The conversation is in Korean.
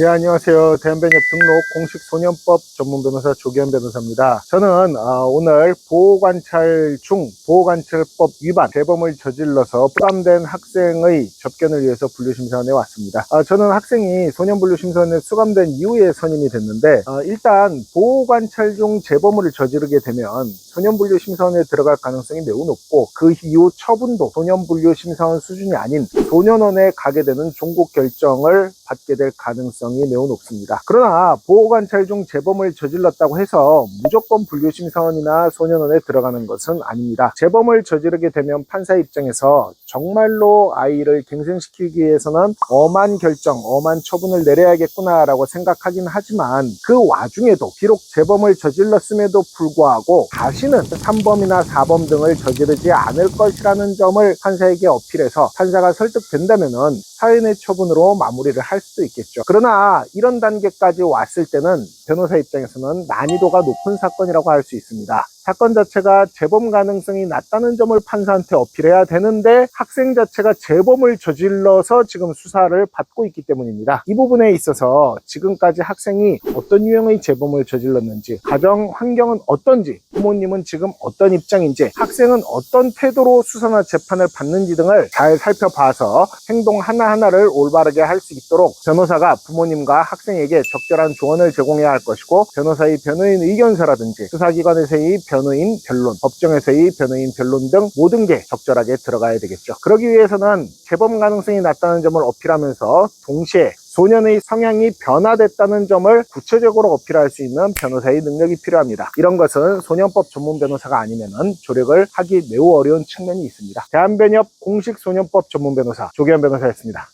예, 안녕하세요. 대한변협 등록 공식 소년법 전문 변호사 조기현 변호사입니다. 저는 아, 오늘 보호관찰 중 보호관찰법 위반 재범을 저질러서 포함된 학생의 접견을 위해서 분류심사원에 왔습니다. 아, 저는 학생이 소년분류심사원에 수감된 이후에 선임이 됐는데 아, 일단 보호관찰 중 재범을 저지르게 되면 소년분류 심사원에 들어갈 가능성이 매우 높고 그 이후 처분도 소년분류 심사원 수준이 아닌 소년원에 가게 되는 종국 결정을 받게 될 가능성이 매우 높습니다. 그러나 보호관찰 중 재범을 저질렀다고 해서 무조건 분류심사원이나 소년원에 들어가는 것은 아닙니다. 재범을 저지르게 되면 판사 입장에서 정말로 아이를 갱생시키기 위해서는 엄한 결정, 엄한 처분을 내려야겠구나라고 생각하긴 하지만 그 와중에도 비록 재범을 저질렀음에도 불구하고 다시 는 3범이나 4범 등을 저지르지 않을 것이라는 점을 판사에게 어필해서 판사가 설득된다면은 사회내 처분으로 마무리를 할 수도 있겠죠. 그러나 이런 단계까지 왔을 때는 변호사 입장에서는 난이도가 높은 사건이라고 할 수 있습니다. 사건 자체가 재범 가능성이 낮다는 점을 판사한테 어필해야 되는데 학생 자체가 재범을 저질러서 지금 수사를 받고 있기 때문입니다. 이 부분에 있어서 지금까지 학생이 어떤 유형의 재범을 저질렀는지, 가정 환경은 어떤지, 부모님은 지금 어떤 입장인지, 학생은 어떤 태도로 수사나 재판을 받는지 등을 잘 살펴봐서 행동 하나하나를 올바르게 할 수 있도록 변호사가 부모님과 학생에게 적절한 조언을 제공해야 할 것이고 변호사의 변호인 의견서라든지 수사기관에서의 변호인 변론, 법정에서의 변호인 변론 등 모든 게 적절하게 들어가야 되겠죠. 그러기 위해서는 재범 가능성이 낮다는 점을 어필하면서 동시에 소년의 성향이 변화됐다는 점을 구체적으로 어필할 수 있는 변호사의 능력이 필요합니다. 이런 것은 소년법 전문 변호사가 아니면은 조력을 하기 매우 어려운 측면이 있습니다. 대한변협 공식 소년법 전문 변호사 조기현 변호사였습니다.